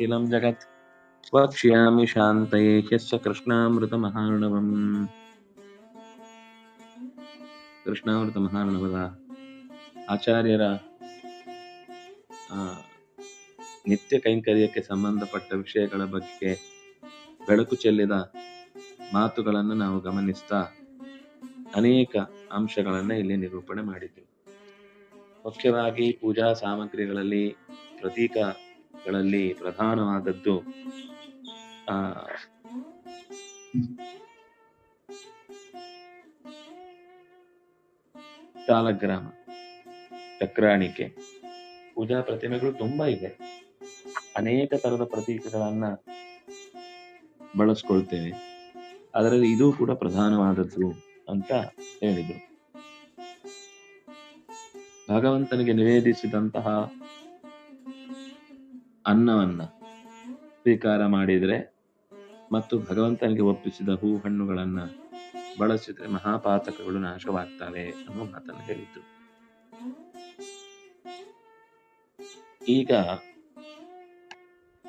ಅಖಿಲಂ ಜಗತ್ ವಕ್ಷ್ಯಾಮಿ ಶಾಂತಯೇ ह्यस्य ಕೃಷ್ಣಾಮೃತಮಹಾರ್ಣವಂ ಕೃಷ್ಣಾಮೃತ ಮಹಾರ್ಣವದ ಆಚಾರ್ಯರ ಆ, ನಿತ್ಯ ಕೈಂಕರ್ಯಕ್ಕೆ ಸಂಬಂಧಪಟ್ಟ ವಿಷಯಗಳ ಬಗ್ಗೆ ಬೆಳಕು ಚೆಲ್ಲಿದ ಮಾತುಗಳನ್ನು ನಾವು ಗಮನಿಸ್ತಾ ಅನೇಕ ಅಂಶಗಳನ್ನು ಇಲ್ಲಿ ನಿರೂಪಣೆ ಮಾಡಿದ್ದೇವೆ ಮುಖ್ಯವಾಗಿ ಪೂಜಾ ಸಾಮಗ್ರಿಗಳಲ್ಲಿ ಪ್ರತೀಕಗಳಲ್ಲಿ ಪ್ರಧಾನವಾದದ್ದು, ಆ ಸಾಲಗ್ರಾಮ ಚಕ್ರಾಣಿಕೆ, ಪೂಜಾ ಪ್ರತಿಮೆಗಳು ತುಂಬಾ ಇದೆ. ಅನೇಕ ತರದ ಪ್ರತೀಕಗಳನ್ನ ಬಳಸ್ಕೊಳ್ತೇವೆ. ಅದರಲ್ಲಿ ಇದು ಕೂಡ ಪ್ರಧಾನವಾದದ್ದು ಅಂತ ಹೇಳಿದ್ರು. ಭಗವಂತನಿಗೆ ನಿವೇದಿಸಿದಂತಹ ಅನ್ನವನ್ನ ಸ್ವೀಕಾರ ಮಾಡಿದರೆ ಮತ್ತು ಭಗವಂತನಿಗೆ ಒಪ್ಪಿಸಿದ ಹೂ ಹಣ್ಣುಗಳನ್ನ ಬಳಸಿದ್ರೆ ಮಹಾಪಾತಕಗಳು ನಾಶವಾಗ್ತವೆ ಅನ್ನೋ ಮಾತನ್ನು ಹೇಳಿದ್ರು. ಈಗ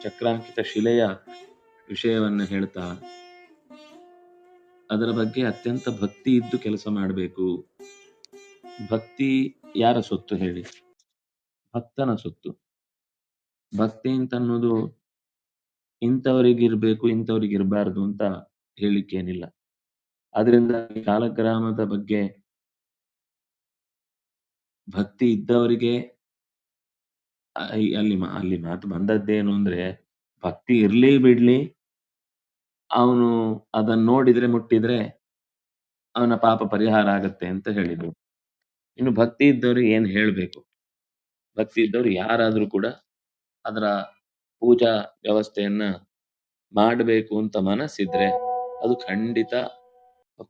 ಚಕ್ರಾಂಕಿತ ಶಿಲೆಯ ವಿಷಯವನ್ನು ಹೇಳ್ತಾ, ಅದರ ಬಗ್ಗೆ ಅತ್ಯಂತ ಭಕ್ತಿ ಇದ್ದು ಕೆಲಸ ಮಾಡಬೇಕು. ಭಕ್ತಿ ಯಾರ ಸೊತ್ತು ಹೇಳಿ? ಭಕ್ತನ ಸೊತ್ತು. ಭಕ್ತಿ ಅಂತ ಅನ್ನೋದು ಇಂಥವರಿಗಿರ್ಬೇಕು, ಇಂಥವ್ರಿಗಿರ್ಬಾರ್ದು ಅಂತ ಹೇಳಿಕ್ಕೇನಿಲ್ಲ. ಆದ್ರಿಂದ ಕಾಲಕ್ರಮದ ಬಗ್ಗೆ ಭಕ್ತಿ ಇದ್ದವರಿಗೆ ಅಲ್ಲಿ ಅಲ್ಲಿ ಮಾತು ಬಂದದ್ದೇನು ಅಂದ್ರೆ ಭಕ್ತಿ ಇರ್ಲಿ ಬಿಡ್ಲಿ, ಅವನು ಅದನ್ನ ನೋಡಿದ್ರೆ ಮುಟ್ಟಿದ್ರೆ ಅವನ ಪಾಪ ಪರಿಹಾರ ಆಗತ್ತೆ ಅಂತ ಹೇಳಿದ್ರು. ಇನ್ನು ಭಕ್ತಿ ಇದ್ದವ್ರಿಗೆ ಏನ್ ಹೇಳ್ಬೇಕು? ಭಕ್ತಿ ಇದ್ದವ್ರು ಯಾರಾದ್ರೂ ಕೂಡ ಅದರ ಪೂಜಾ ವ್ಯವಸ್ಥೆಯನ್ನ ಮಾಡಬೇಕು ಅಂತ ಮನಸ್ಸಿದ್ರೆ ಅದು ಖಂಡಿತ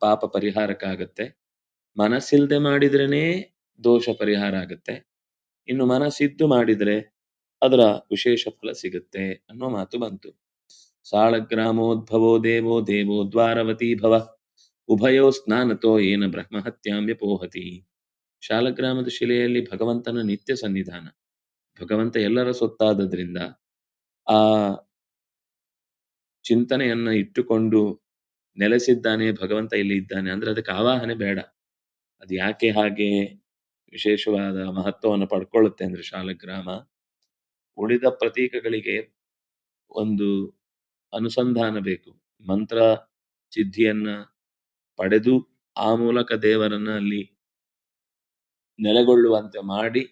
ಪಾಪ ಪರಿಹಾರಕ್ಕಾಗತ್ತೆ. ಮನಸ್ಸಿಲ್ದೆ ಮಾಡಿದ್ರೇನೆ ದೋಷ ಪರಿಹಾರ ಆಗತ್ತೆ. ಇನ್ನು ಮನಸ್ಸಿದ್ದು ಮಾಡಿದ್ರೆ ಅದರ ವಿಶೇಷ ಫಲ ಸಿಗುತ್ತೆ ಅನ್ನೋ ಮಾತು ಬಂತು. ಸಾಳಗ್ರಾಮೋದ್ಭವೋ ದೇವೋ ದೇವೋ ದ್ವಾರವತಿ ಭವ ಉಭಯೋ ಸ್ನಾನತೋ ಏನ ಬ್ರಹ್ಮಹತ್ಯಾಂ ಪೋಹತಿ ಶಾಲಗ್ರಾಮದ ಶಿಲೆಯಲ್ಲಿ ಭಗವಂತನ ನಿತ್ಯ ಸನ್ನಿಧಾನ. ಭಗವಂತ ಎಲ್ಲರ ಸೊತ್ತಾದದ್ರಿಂದ ಆ ಚಿಂತನೆಯನ್ನ ಇಟ್ಟುಕೊಂಡು ನೆಲೆಸಿದ್ದಾನೆ ಭಗವಂತ ಇಲ್ಲಿ ಇದ್ದಾನೆ. ಅಂದ್ರೆ ಅದಕ್ಕೆ ಆವಾಹನೆ ಬೇಡ. ಅದು ಯಾಕೆ ಹಾಗೆ ವಿಶೇಷವಾದ ಮಹತ್ವವನ್ನು ಪಡ್ಕೊಳ್ಳುತ್ತೆ ಅಂದ್ರೆ ಶಾಲಗ್ರಾಮ. ಉಳಿದ ಪ್ರತೀಕಗಳಿಗೆ ಒಂದು ಅನುಸಂಧಾನ ಬೇಕು. ಮಂತ್ರ ಸಿದ್ಧಿಯನ್ನ ಪಡೆದು ಆ ಮೂಲಕ ದೇವರನ್ನ ಅಲ್ಲಿ ನೆಲೆಗೊಳ್ಳುವಂತೆ ಮಾಡಿ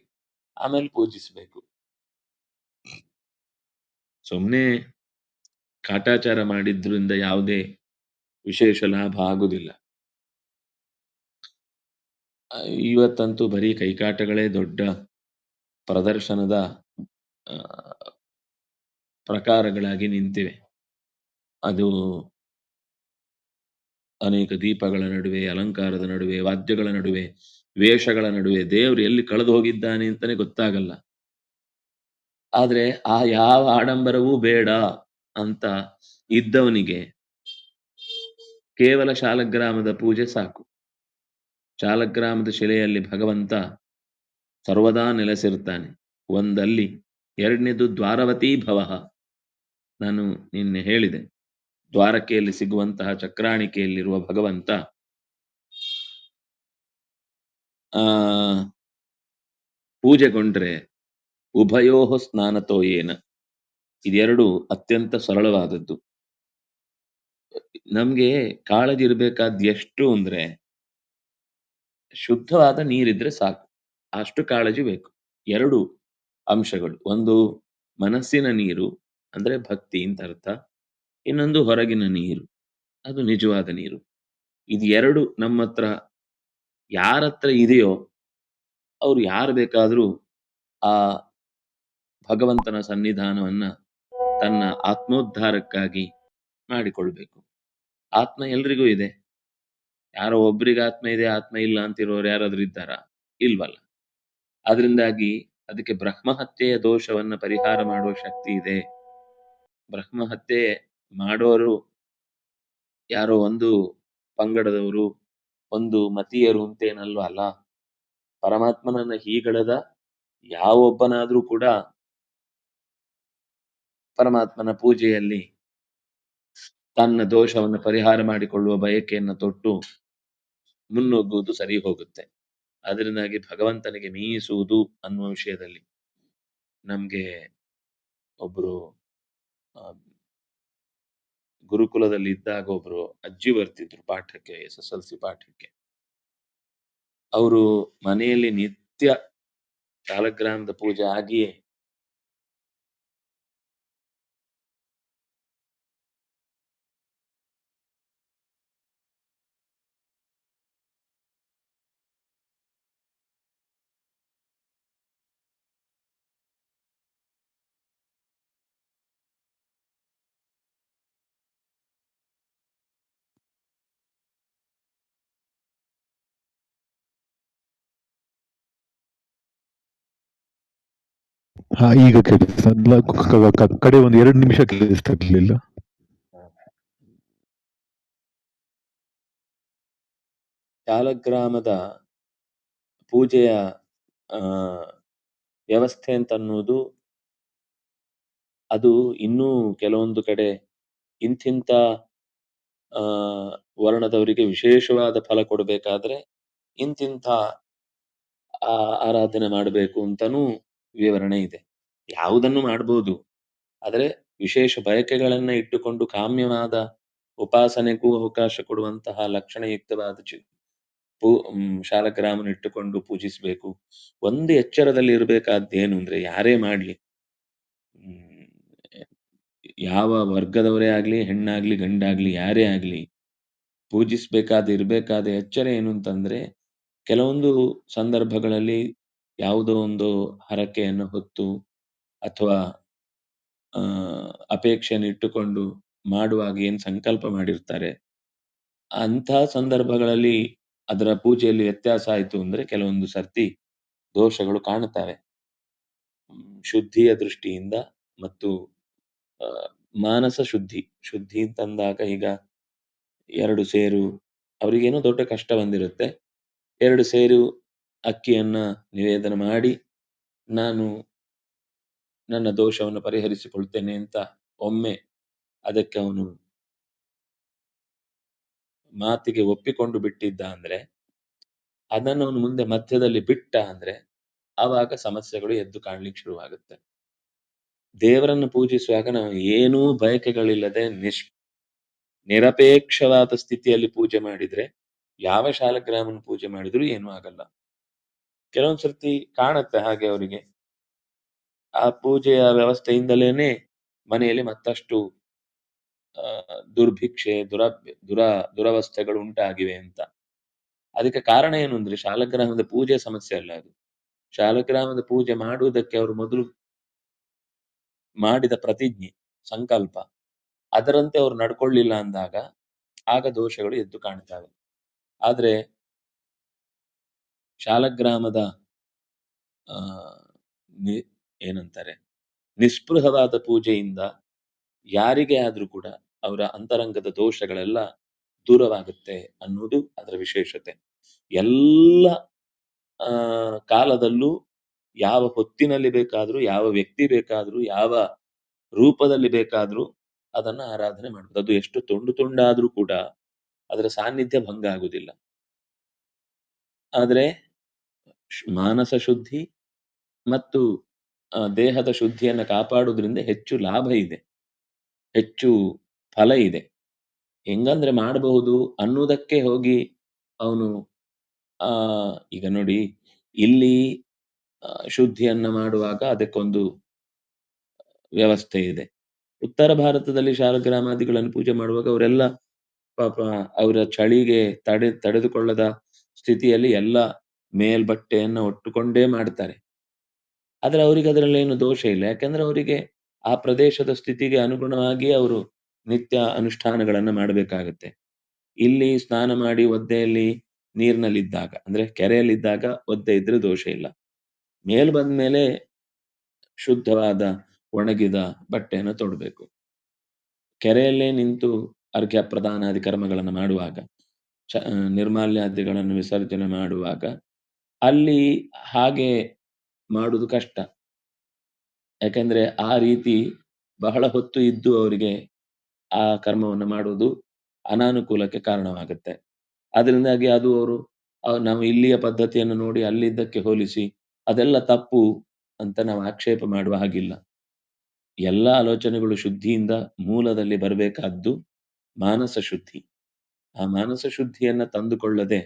ಆಮೇಲೆ ಪೂಜಿಸಬೇಕು. ಸುಮ್ಮನೆ ಕಾಟಾಚಾರ ಮಾಡಿದ್ರಿಂದ ಯಾವುದೇ ವಿಶೇಷ ಲಾಭ ಆಗುದಿಲ್ಲ. ಇವತ್ತಂತೂ ಬರೀ ಕೈಕಾಟಗಳೇ ದೊಡ್ಡ ಪ್ರದರ್ಶನದ ಪ್ರಕಾರಗಳಾಗಿ ನಿಂತಿವೆ. ಅದು ಅನೇಕ ದೀಪಗಳ ನಡುವೆ, ಅಲಂಕಾರದ ನಡುವೆ, ವಾದ್ಯಗಳ ನಡುವೆ ವೇಷಗಳ ನಡುವೆ ದೇವರು ಎಲ್ಲಿ ಕಳೆದು ಹೋಗಿದ್ದಾನೆ ಅಂತಾನೆ ಗೊತ್ತಾಗಲ್ಲ. ಆದ್ರೆ ಆ ಯಾವ ಆಡಂಬರವೂ ಬೇಡ ಅಂತ ಇದ್ದವನಿಗೆ ಕೇವಲ ಶಾಲಗ್ರಾಮದ ಪೂಜೆ ಸಾಕು. ಶಾಲಗ್ರಾಮದ ಶಿಲೆಯಲ್ಲಿ ಭಗವಂತ ಸರ್ವದಾ ನೆಲೆಸಿರ್ತಾನೆ. ಒಂದಲ್ಲಿ, ಎರಡನೇದು ದ್ವಾರವತಿ ಭವ. ನಾನು ನಿನ್ನೆ ಹೇಳಿದೆ. ದ್ವಾರಕೆಯಲ್ಲಿ ಸಿಗುವಂತಹ ಚಕ್ರಾಣಿಕೆಯಲ್ಲಿರುವ ಭಗವಂತ ಆ, ಪೂಜೆಗೊಂಡ್ರೆ ಉಭಯೋ ಸ್ನಾನತೋ ಏನ? ಇದೆರಡು ಅತ್ಯಂತ ಸರಳವಾದದ್ದು. ನಮ್ಗೆ ಕಾಳಜಿ ಇರ್ಬೇಕಾದ್ ಎಷ್ಟು ಅಂದ್ರೆ ಶುದ್ಧವಾದ ನೀರಿದ್ರೆ ಸಾಕು. ಅಷ್ಟು ಕಾಳಜಿ ಬೇಕು. ಎರಡು ಅಂಶಗಳು. ಒಂದು, ಮನಸ್ಸಿನ ನೀರು, ಅಂದ್ರೆ ಭಕ್ತಿ ಅಂತ ಅರ್ಥ. ಇನ್ನೊಂದು, ಹೊರಗಿನ ನೀರು. ಅದು ನಿಜವಾದ ನೀರು. ಇದೆರಡು ನಮ್ಮ ಹತ್ರ ಯಾರ ಹತ್ರ ಇದೆಯೋ, ಅವ್ರು ಯಾರು ಬೇಕಾದರೂ ಆ ಭಗವಂತನ ಸನ್ನಿಧಾನವನ್ನ ತನ್ನ ಆತ್ಮೋದ್ಧಾರಕ್ಕಾಗಿ ಮಾಡಿಕೊಳ್ಬೇಕು. ಆತ್ಮ ಎಲ್ರಿಗೂ ಇದೆ. ಯಾರೋ ಒಬ್ರಿಗೆ ಆತ್ಮ ಇದೆ, ಆತ್ಮ ಇಲ್ಲ ಅಂತಿರೋರು ಯಾರಾದ್ರೂ ಇದ್ದಾರಾ? ಇಲ್ವಲ್ಲ. ಅದರಿಂದಾಗಿ ಅದಕ್ಕೆ ಬ್ರಹ್ಮಹತ್ಯೆಯ ದೋಷವನ್ನ ಪರಿಹಾರ ಮಾಡುವ ಶಕ್ತಿ ಇದೆ. ಬ್ರಹ್ಮಹತ್ಯೆ ಮಾಡೋರು ಯಾರೋ ಒಂದು ಪಂಗಡದವರು ಒಂದು ಮತೀಯರು ಅಂತೇನಲ್ವ ಅಲ್ಲ? ಪರಮಾತ್ಮನನ್ನ ಹೀಗಳದ ಯಾವೊಬ್ಬನಾದ್ರೂ ಕೂಡ ಪರಮಾತ್ಮನ ಪೂಜೆಯಲ್ಲಿ ತನ್ನ ದೋಷವನ್ನು ಪರಿಹಾರ ಮಾಡಿಕೊಳ್ಳುವ ಬಯಕೆಯನ್ನು ತೊಟ್ಟು ಮುನ್ನುಗ್ಗುವುದು ಸರಿ ಹೋಗುತ್ತೆ. ಅದರಿಂದಾಗಿ ಭಗವಂತನಿಗೆ ಮೀಸುವುದು ಅನ್ನುವ ವಿಷಯದಲ್ಲಿ ನಮ್ಗೆ ಒಬ್ರು ಗುರುಕುಲದಲ್ಲಿ ಇದ್ದಾಗ ಒಬ್ರು ಅಜ್ಜಿ ಬರ್ತಿದ್ರು ಪಾಠಕ್ಕೆ, ಎಸ್ ಎಸ್ ಎಲ್ ಸಿ ಪಾಠಕ್ಕೆ. ಅವರು ಮನೆಯಲ್ಲಿ ನಿತ್ಯ ಕಾಲಗ್ರಾಮದ ಪೂಜೆ ಆಗಿಯೇ ಈಗ ಕಡೆ ಒಂದು ಎರಡು ನಿಮಿಷ ಕೇಳಿಸ್ತಾ ಇರ್ಲಿಲ್ಲ. ಸಾಲಗ್ರಾಮದ ಪೂಜೆಯ ವ್ಯವಸ್ಥೆ ಅಂತ ಅನ್ನೋದು ಅದು ಇನ್ನೂ ಕೆಲವೊಂದು ಕಡೆ ಇಂತಿಂತ, ಆ, ವರ್ಣದವರಿಗೆ ವಿಶೇಷವಾದ ಫಲ ಕೊಡಬೇಕಾದ್ರೆ ಇಂತಿಂತ, ಆ, ಆರಾಧನೆ ಮಾಡಬೇಕು ಅಂತನೂ ವಿವರಣೆ ಇದೆ. ಯಾವುದನ್ನು ಮಾಡಬಹುದು ಆದರೆ ವಿಶೇಷ ಬಯಕೆಗಳನ್ನ ಇಟ್ಟುಕೊಂಡು ಕಾಮ್ಯವಾದ ಉಪಾಸನೆಗೂ ಅವಕಾಶ ಕೊಡುವಂತಹ ಲಕ್ಷಣಯುಕ್ತವಾದ ಚಿ ಪೂ ಶಾಲಗ್ರಾಮನ ಇಟ್ಟುಕೊಂಡು ಪೂಜಿಸಬೇಕು. ಒಂದು ಎಚ್ಚರದಲ್ಲಿ ಇರಬೇಕಾದ್ದೇನು ಅಂದ್ರೆ ಯಾರೇ ಮಾಡ್ಲಿ. ಯಾವ ವರ್ಗದವರೇ ಆಗ್ಲಿ, ಹೆಣ್ಣಾಗ್ಲಿ, ಗಂಡಾಗ್ಲಿ, ಯಾರೇ ಆಗ್ಲಿ ಪೂಜಿಸಬೇಕಾದ, ಇರಬೇಕಾದ ಎಚ್ಚರ ಏನು ಅಂತಂದ್ರೆ ಕೆಲವೊಂದು ಸಂದರ್ಭಗಳಲ್ಲಿ ಯಾವುದೋ ಒಂದು ಹರಕೆಯನ್ನು ಹೊತ್ತು ಅಥವಾ ಅಪೇಕ್ಷೆಯನ್ನು ಇಟ್ಟುಕೊಂಡು ಮಾಡುವಾಗ ಏನ್ ಸಂಕಲ್ಪ ಮಾಡಿರ್ತಾರೆ ಅಂತಹ ಸಂದರ್ಭಗಳಲ್ಲಿ ಅದರ ಪೂಜೆಯಲ್ಲಿ ವ್ಯತ್ಯಾಸ ಆಯಿತು ಅಂದ್ರೆ ಕೆಲವೊಂದು ಸರ್ತಿ ದೋಷಗಳು ಕಾಣುತ್ತವೆ. ಶುದ್ಧಿಯ ದೃಷ್ಟಿಯಿಂದ ಮತ್ತು ಮಾನಸ ಶುದ್ಧಿ ಶುದ್ಧಿ ಅಂತಂದಾಗ ಈಗ ಎರಡು ಸೇರು, ಅವರಿಗೇನೋ ದೊಡ್ಡ ಕಷ್ಟ ಬಂದಿರುತ್ತೆ, ಎರಡು ಸೇರು ಅಕ್ಕಿಯನ್ನ ನಿವೇದನ ಮಾಡಿ, ನಾನು ನನ್ನ ದೋಷವನ್ನು ಪರಿಹರಿಸಿಕೊಳ್ತೇನೆ ಅಂತ ಒಮ್ಮೆ ಅದಕ್ಕೆ ಅವನು ಮಾತಿಗೆ ಒಪ್ಪಿಕೊಂಡು ಬಿಟ್ಟಿದ್ದ ಅಂದ್ರೆ, ಅದನ್ನು ಅವನು ಮುಂದೆ ಮಧ್ಯದಲ್ಲಿ ಬಿಟ್ಟ ಅಂದ್ರೆ, ಆವಾಗ ಸಮಸ್ಯೆಗಳು ಎದ್ದು ಕಾಣ್ಲಿಕ್ಕೆ ಶುರುವಾಗುತ್ತೆ. ದೇವರನ್ನು ಪೂಜಿಸುವಾಗ ನಾವು ಏನೂ ಬಯಕೆಗಳಿಲ್ಲದೆ ನಿಶ್, ನಿರಪೇಕ್ಷವಾದ ಸ್ಥಿತಿಯಲ್ಲಿ ಪೂಜೆ ಮಾಡಿದ್ರೆ, ಯಾವ ಶಾಲಗ್ರಾಮನ ಪೂಜೆ ಮಾಡಿದರೂ ಏನೂ ಆಗಲ್ಲ. ಕೆಲವೊಂದ್ ಸರ್ತಿ ಕಾಣತ್ತೆ ಹಾಗೆ ಅವರಿಗೆ. ಆ ಪೂಜೆಯ ವ್ಯವಸ್ಥೆಯಿಂದಲೇನೆ ಮನೆಯಲ್ಲಿ ಮತ್ತಷ್ಟು ಆ, ದುರ್ಭಿಕ್ಷೆ ದುರ ದುರ ದುರವಸ್ಥೆಗಳು ಉಂಟಾಗಿವೆ ಅಂತ. ಅದಕ್ಕೆ ಕಾರಣ ಏನು ಅಂದ್ರೆ ಶಾಲಗ್ರಾಮದ ಪೂಜೆ ಸಮಸ್ಯೆ ಅಲ್ಲ ಅದು. ಶಾಲಗ್ರಾಮದ ಪೂಜೆ ಮಾಡುವುದಕ್ಕೆ ಅವರು ಮೊದಲು ಮಾಡಿದ ಪ್ರತಿಜ್ಞೆ ಸಂಕಲ್ಪ. ಅದರಂತೆ ಅವರು ನಡ್ಕೊಳ್ಳಿಲ್ಲ ಅಂದಾಗ ಆಗ ದೋಷಗಳು ಎದ್ದು ಕಾಣ್ತವೆ. ಆದ್ರೆ ಶಾಲಗ್ರಾಮದ ಏನಂತಾರೆ, ನಿಸ್ಪೃಹವಾದ ಪೂಜೆಯಿಂದ ಯಾರಿಗೇ ಆದರೂ ಕೂಡ ಅವರ ಅಂತರಂಗದ ದೋಷಗಳೆಲ್ಲ ದೂರವಾಗುತ್ತೆ ಅನ್ನೋದು ಅದರ ವಿಶೇಷತೆ. ಎಲ್ಲ ಕಾಲದಲ್ಲೂ ಯಾವ ಹೊತ್ತಿನಲ್ಲಿ ಬೇಕಾದ್ರೂ, ಯಾವ ವ್ಯಕ್ತಿ ಬೇಕಾದ್ರೂ, ಯಾವ ರೂಪದಲ್ಲಿ ಬೇಕಾದ್ರೂ ಅದನ್ನ ಆರಾಧನೆ ಮಾಡ್ಬೋದು. ಅದು ಎಷ್ಟು ತುಂಡು ತುಂಡಾದ್ರೂ ಕೂಡ ಅದರ ಸಾನ್ನಿಧ್ಯ ಭಂಗ ಆಗುದಿಲ್ಲ ಆದ್ರೆ ಮಾನಸ ಶುದ್ಧಿ ಮತ್ತು ದೇಹದ ಶುದ್ಧಿಯನ್ನು ಕಾಪಾಡುವುದರಿಂದ ಹೆಚ್ಚು ಲಾಭ ಇದೆ. ಹೆಚ್ಚು ಫಲ ಇದೆ. ಹೆಂಗಂದ್ರೆ ಮಾಡಬಹುದು ಅನ್ನುವುದಕ್ಕೆ ಹೋಗಿ ಅವನು ಆ ಈಗ ನೋಡಿ ಇಲ್ಲಿ ಆ, ಶುದ್ಧಿಯನ್ನ ಮಾಡುವಾಗ ಅದಕ್ಕೊಂದು ವ್ಯವಸ್ಥೆ ಇದೆ. ಉತ್ತರ ಭಾರತದಲ್ಲಿ ಶಾಲಗ್ರಾಮಾದಿಗಳನ್ನು ಪೂಜೆ ಮಾಡುವಾಗ ಅವರೆಲ್ಲ ಪಾಪ ಅವರ ಚಳಿಗೆ ತಡೆ ತಡೆದುಕೊಳ್ಳದ ಸ್ಥಿತಿಯಲ್ಲಿ ಎಲ್ಲ ಮೇಲ್ಬಟ್ಟೆಯನ್ನ ಒಟ್ಟುಕೊಂಡೇ ಮಾಡ್ತಾರೆ ಆದರೆ ಅವರಿಗೆ ಅದರಲ್ಲಿ ಏನು ದೋಷ ಇಲ್ಲ. ಯಾಕೆಂದ್ರೆ ಅವರಿಗೆ ಆ ಪ್ರದೇಶದ ಸ್ಥಿತಿಗೆ ಅನುಗುಣವಾಗಿ ಅವರು ನಿತ್ಯ ಅನುಷ್ಠಾನಗಳನ್ನು ಮಾಡಬೇಕಾಗತ್ತೆ. ಇಲ್ಲಿ ಸ್ನಾನ ಮಾಡಿ ಒದ್ದೆಯಲ್ಲಿ ನೀರಿನಲ್ಲಿದ್ದಾಗ, ಅಂದ್ರೆ ಕೆರೆಯಲ್ಲಿದ್ದಾಗ ಒದ್ದೆ ಇದ್ರೆ ದೋಷ ಇಲ್ಲ. ಮೇಲ್ ಬಂದ್ಮೇಲೆ ಶುದ್ಧವಾದ ಒಣಗಿದ ಬಟ್ಟೆಯನ್ನು ತೊಡಬೇಕು. ಕೆರೆಯಲ್ಲೇ ನಿಂತು ಅರ್ಘ್ಯ ಪ್ರದಾನಾದಿ ಕರ್ಮಗಳನ್ನು ಮಾಡುವಾಗ, ಚ ನಿರ್ಮಾಲ್ಯಾದಿಗಳನ್ನು ವಿಸರ್ಜನೆ ಮಾಡುವಾಗ ಅಲ್ಲಿ ಹಾಗೆ ಮಾಡುವುದು ಕಷ್ಟ. ಯಾಕಂದ್ರೆ ಆ ರೀತಿ ಬಹಳ ಹೊತ್ತು ಇದ್ದು ಅವರಿಗೆ ಆ ಕರ್ಮವನ್ನು ಮಾಡುವುದು ಅನಾನುಕೂಲಕ್ಕೆ ಕಾರಣವಾಗುತ್ತೆ. ಅದರಿಂದಾಗಿ ಅದು ಅವರು ನಾವು ಇಲ್ಲಿಯ ಪದ್ಧತಿಯನ್ನು ನೋಡಿ ಅಲ್ಲಿದ್ದಕ್ಕೆ ಹೋಲಿಸಿ ಅದೆಲ್ಲ ತಪ್ಪು ಅಂತ ನಾವು ಆಕ್ಷೇಪ ಮಾಡುವ ಹಾಗಿಲ್ಲ. ಎಲ್ಲ ಆಲೋಚನೆಗಳು ಶುದ್ಧಿಯಿಂದ ಮೂಲದಲ್ಲಿ ಬರಬೇಕಾದ್ದು ಮಾನಸ ಶುದ್ಧಿ. ಆ ಮಾನಸ ಶುದ್ಧಿಯನ್ನ ತಂದುಕೊಳ್ಳದೆ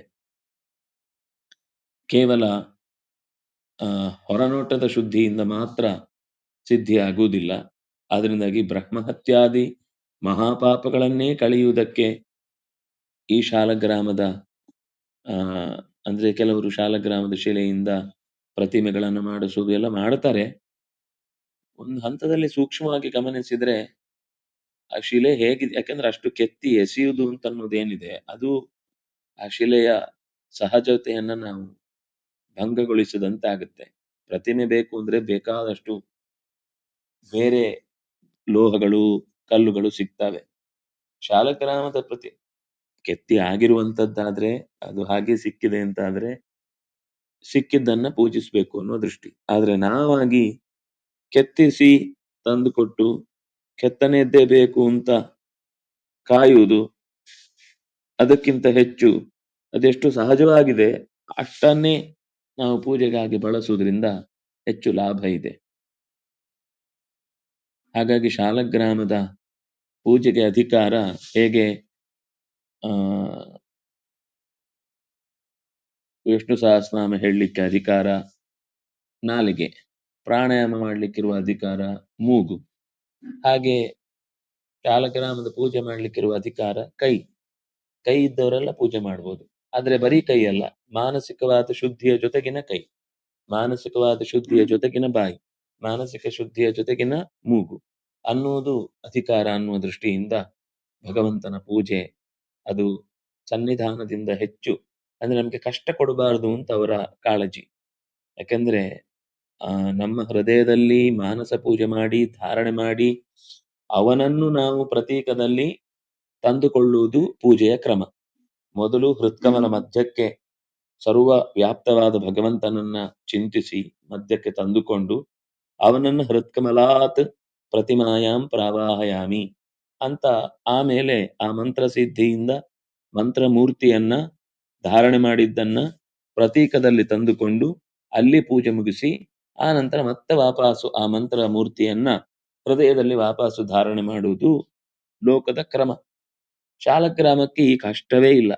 ಕೇವಲ ಹೊರನೋಟದ ಶುದ್ಧಿಯಿಂದ ಮಾತ್ರ ಸಿದ್ಧಿ ಆಗುವುದಿಲ್ಲ ಆದ್ರಿಂದಾಗಿ ಬ್ರಹ್ಮಹತ್ಯಾದಿ ಮಹಾಪಾಪಗಳನ್ನೇ ಕಳೆಯುವುದಕ್ಕೆ ಈ ಶಾಲಗ್ರಾಮದ ಅಂದ್ರೆ ಕೆಲವರು ಶಾಲಗ್ರಾಮದ ಶಿಲೆಯಿಂದ ಪ್ರತಿಮೆಗಳನ್ನು ಮಾಡಿಸುವುದು ಎಲ್ಲ ಮಾಡ್ತಾರೆ ಒಂದು ಹಂತದಲ್ಲಿ ಸೂಕ್ಷ್ಮವಾಗಿ ಗಮನಿಸಿದ್ರೆ ಆ ಶಿಲೆ ಹೇಗಿದೆ, ಯಾಕಂದ್ರೆ ಅಷ್ಟು ಕೆತ್ತಿ ಎಸೆಯುವುದು ಅಂತ ಅನ್ನೋದೇನಿದೆ ಅದು ಆ ಶಿಲೆಯ ಸಹಜತೆಯನ್ನ ನಾವು ಭಂಗಗೊಳಿಸಿದಂತೆ ಆಗುತ್ತೆ ಪ್ರತಿಮೆ ಬೇಕು ಅಂದ್ರೆ ಬೇಕಾದಷ್ಟು ಬೇರೆ ಲೋಹಗಳು, ಕಲ್ಲುಗಳು ಸಿಗ್ತವೆ. ಶಾಲಗ್ರಾಮದ ಪ್ರತಿ ಕೆತ್ತಿ ಆಗಿರುವಂತದ್ದಾದ್ರೆ ಅದು ಹಾಗೆ ಸಿಕ್ಕಿದೆ ಅಂತ ಆದ್ರೆ ಸಿಕ್ಕಿದ್ದನ್ನ ಪೂಜಿಸ್ಬೇಕು ಅನ್ನೋ ದೃಷ್ಟಿ. ಆದ್ರೆ ನಾವಾಗಿ ಕೆತ್ತಿಸಿ ತಂದುಕೊಟ್ಟು ಕೆತ್ತನೆದ್ದೇ ಬೇಕು ಅಂತ ಕಾಯುವುದು ಅದಕ್ಕಿಂತ ಹೆಚ್ಚು ಅದೆಷ್ಟು ಸಹಜವಾಗಿದೆ ಅಷ್ಟನ್ನೇ ನಾವು ಪೂಜೆಗಾಗಿ ಬಳಸುವುದರಿಂದ ಹೆಚ್ಚು ಲಾಭ ಇದೆ. ಹಾಗಾಗಿ ಶಾಲಗ್ರಾಮದ ಪೂಜೆಗೆ ಅಧಿಕಾರ ಹೇಗೆ ವಿಷ್ಣು ಸಹಸ್ರನಾಮ ಹೇಳಲಿಕ್ಕೆ ಅಧಿಕಾರ, ನಾಲಿಗೆ, ಪ್ರಾಣಾಯಾಮ ಮಾಡಲಿಕ್ಕಿರುವ ಅಧಿಕಾರ, ಮೂಗು, ಹಾಗೆ ಶಾಲಗ್ರಾಮದ ಪೂಜೆ ಮಾಡಲಿಕ್ಕಿರುವ ಅಧಿಕಾರ, ಕೈ ಕೈ ಇದ್ದವರೆಲ್ಲ ಪೂಜೆ ಮಾಡ್ಬೋದು. ಆದ್ರೆ ಬರೀ ಕೈ ಅಲ್ಲ ಮಾನಸಿಕವಾದ ಶುದ್ಧಿಯ ಜೊತೆಗಿನ ಕೈ ಮಾನಸಿಕವಾದ ಶುದ್ಧಿಯ ಜೊತೆಗಿನ ಬಾಯಿ ಮಾನಸಿಕ ಶುದ್ಧಿಯ ಜೊತೆಗಿನ ಮೂಗು ಅನ್ನುವುದು ಅಧಿಕಾರ ಅನ್ನುವ ದೃಷ್ಟಿಯಿಂದ ಭಗವಂತನ ಪೂಜೆ ಅದು ಸನ್ನಿಧಾನದಿಂದ ಹೆಚ್ಚು. ಅಂದ್ರೆ ನಮ್ಗೆ ಕಷ್ಟ ಕೊಡಬಾರದು ಅಂತ ಅವರ ಕಾಳಜಿ. ಯಾಕಂದ್ರೆ ಆ ನಮ್ಮ ಹೃದಯದಲ್ಲಿ ಮಾನಸ ಪೂಜೆ ಮಾಡಿ ಧಾರಣೆ ಮಾಡಿ ಅವನನ್ನು ನಾವು ಪ್ರತೀಕದಲ್ಲಿ ತಂದುಕೊಳ್ಳುವುದು ಪೂಜೆಯ ಕ್ರಮ. ಮೊದಲು ಹೃತ್ಕಮಲ ಮಧ್ಯಕ್ಕೆ ಸರ್ವ ವ್ಯಾಪ್ತವಾದ ಭಗವಂತನನ್ನ ಚಿಂತಿಸಿ ಮಧ್ಯಕ್ಕೆ ತಂದುಕೊಂಡು ಅವನನ್ನ ಹೃತ್ಕಮಲಾತ್ ಪ್ರತಿಮಾಯಾಂ ಪ್ರವಾಹಯಾಮಿ ಅಂತ ಆಮೇಲೆ ಆ ಮಂತ್ರ ಸಿದ್ಧಿಯಿಂದ ಮಂತ್ರ ಮೂರ್ತಿಯನ್ನ ಧಾರಣೆ ಮಾಡಿದ್ದನ್ನ ಪ್ರತೀಕದಲ್ಲಿ ತಂದುಕೊಂಡು ಅಲ್ಲಿ ಪೂಜೆ ಮುಗಿಸಿ ಆ ನಂತರ ಮತ್ತೆ ವಾಪಾಸು ಆ ಮಂತ್ರ ಮೂರ್ತಿಯನ್ನ ಹೃದಯದಲ್ಲಿ ವಾಪಾಸು ಧಾರಣೆ ಮಾಡುವುದು ಲೋಕದ ಕ್ರಮ. ಶಾಲಗ್ರಾಮಕ್ಕೆ ಈ ಕಷ್ಟವೇ ಇಲ್ಲ.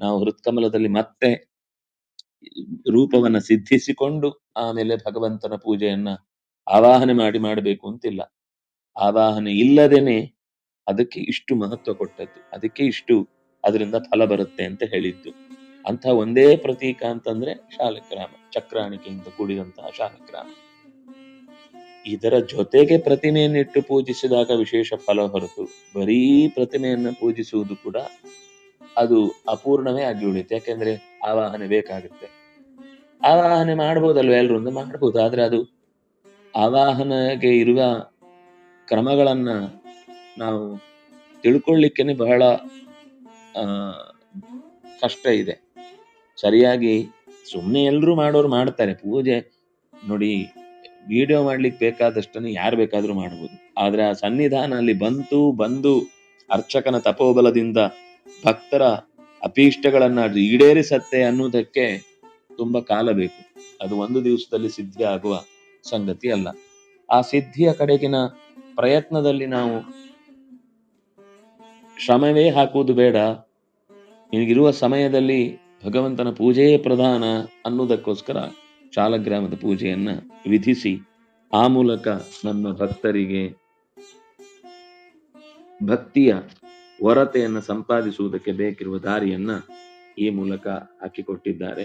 ನಾವು ಹೃತ್ಕಮಲದಲ್ಲಿ ಮತ್ತೆ ರೂಪವನ್ನ ಸಿದ್ಧಿಸಿಕೊಂಡು ಆಮೇಲೆ ಭಗವಂತನ ಪೂಜೆಯನ್ನ ಆವಾಹನೆ ಮಾಡಿ ಮಾಡಬೇಕು ಅಂತಿಲ್ಲ. ಆವಾಹನೆ ಇಲ್ಲದೇನೆ ಅದಕ್ಕೆ ಇಷ್ಟು ಮಹತ್ವ ಕೊಟ್ಟದ್ದು, ಅದಕ್ಕೆ ಇಷ್ಟು ಅದರಿಂದ ಫಲ ಬರುತ್ತೆ ಅಂತ ಹೇಳಿದ್ದು. ಅಂತ ಒಂದೇ ಪ್ರತೀಕ ಅಂತಂದ್ರೆ ಶಾಲಗ್ರಾಮ ಚಕ್ರಾಣಿಕೆಯಿಂದ ಕೂಡಿದಂತಹ ಶಾಲಗ್ರಾಮ ಇದರ ಜೊತೆಗೆ ಪ್ರತಿಮೆಯನ್ನಿಟ್ಟು ಪೂಜಿಸಿದಾಗ ವಿಶೇಷ ಫಲ ಹೊರತು ಬರೀ ಪ್ರತಿಮೆಯನ್ನು ಪೂಜಿಸುವುದು ಕೂಡ ಅದು ಅಪೂರ್ಣವೇ ಆಗಿ ಉಳಿಯುತ್ತೆ. ಯಾಕೆಂದ್ರೆ ಆವಾಹನೆ ಬೇಕಾಗುತ್ತೆ. ಆವಾಹನೆ ಮಾಡ್ಬೋದಲ್ವ ಎಲ್ರು? ಒಂದು ಮಾಡ್ಬೋದು. ಆದ್ರೆ ಅದು ಆವಾಹನೆಗೆ ಇರುವ ಕ್ರಮಗಳನ್ನ ನಾವು ತಿಳ್ಕೊಳ್ಳಿಕ್ಕೇನೆ ಬಹಳ ಕಷ್ಟ ಇದೆ. ಸರಿಯಾಗಿ ಸುಮ್ಮನೆ ಎಲ್ಲರೂ ಮಾಡೋರು ಮಾಡ್ತಾರೆ. ಪೂಜೆ ನೋಡಿ ವಿಡಿಯೋ ಮಾಡ್ಲಿಕ್ಕೆ ಬೇಕಾದಷ್ಟನ್ನು ಯಾರು ಬೇಕಾದ್ರೂ ಮಾಡ್ಬೋದು. ಆದ್ರೆ ಆ ಸನ್ನಿಧಾನ ಅಲ್ಲಿ ಬಂತು, ಬಂದು ಅರ್ಚಕನ ತಪೋಬಲದಿಂದ ಭಕ್ತರ ಅಪೀಷ್ಟಗಳನ್ನ ಈಡೇರಿಸತ್ತೆ ಅನ್ನುವುದಕ್ಕೆ ತುಂಬಾ ಕಾಲ ಬೇಕು. ಅದು ಒಂದು ದಿವಸದಲ್ಲಿ ಸಿದ್ಧಿ ಆಗುವ ಸಂಗತಿ ಅಲ್ಲ. ಆ ಸಿದ್ಧಿಯ ಕಡೆಗಿನ ಪ್ರಯತ್ನದಲ್ಲಿ ನಾವು ಶ್ರಮವೇ ಹಾಕುವುದು ಬೇಡ. ನಿನಗಿರುವ ಸಮಯದಲ್ಲಿ ಭಗವಂತನ ಪೂಜೆಯೇ ಪ್ರಧಾನ ಅನ್ನುವುದಕ್ಕೋಸ್ಕರ ಶಾಲಗ್ರಾಮದ ಪೂಜೆಯನ್ನು ವಿಧಿಸಿ ಆ ಮೂಲಕ ನನ್ನ ಭಕ್ತರಿಗೆ ಭಕ್ತಿಯ ಹೊರತೆಯನ್ನು ಸಂಪಾದಿಸುವುದಕ್ಕೆ ಬೇಕಿರುವ ದಾರಿಯನ್ನ ಈ ಮೂಲಕ ಹಾಕಿಕೊಟ್ಟಿದ್ದಾರೆ.